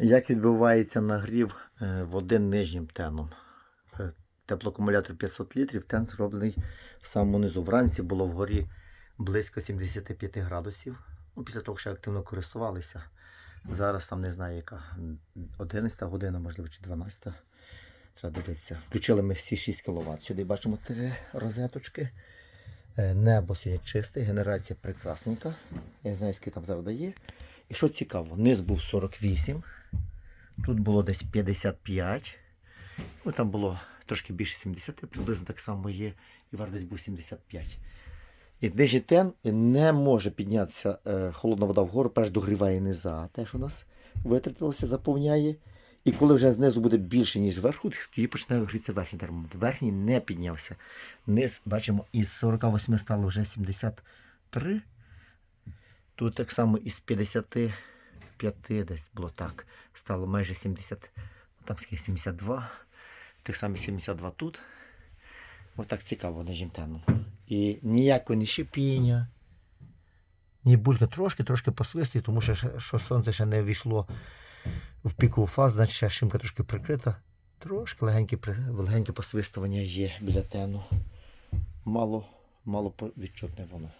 Як відбувається нагрів е, води нижнім теном? Е, Теплоакумулятор 500 літрів, тен зроблений в самому низу. Вранці було вгорі близько 75 градусів. Ну, після того, що активно користувалися. Зараз там не знаю, яка 11 година, можливо, чи 12. Треба дивитися. Включили ми всі 6 кВт. Сюди бачимо три розеточки. Е, Небо сьогодні чисте, генерація прекрасненька. Я не знаю, скільки там зараз дає. І що цікаво, низ був 48, тут було десь 55. Ну, там було трошки більше 70, приблизно так само є. І вар десь був 75. І нижній тен не може піднятися е, холодна вода вгору, перш догріває низа, те, що у нас витратилося, заповняє. І коли вже знизу буде більше, ніж вверху, тоді почне грітися верхній термометр. Верхній не піднявся. Низ, бачимо, із 48 стало вже 73. Тут так само із 55 десь було так. Стало майже 70, ну, там скільки 72. Так само 72 тут. Отак цікаво нижнім темном. І ніякого ні шипіння, ні булька трошки, трошки посвистує, тому що, що сонце ще не війшло в пікову фазу, значить ще шимка трошки прикрита. Трошки легеньке, легеньке посвистування є біля тену. Мало, мало відчутне воно.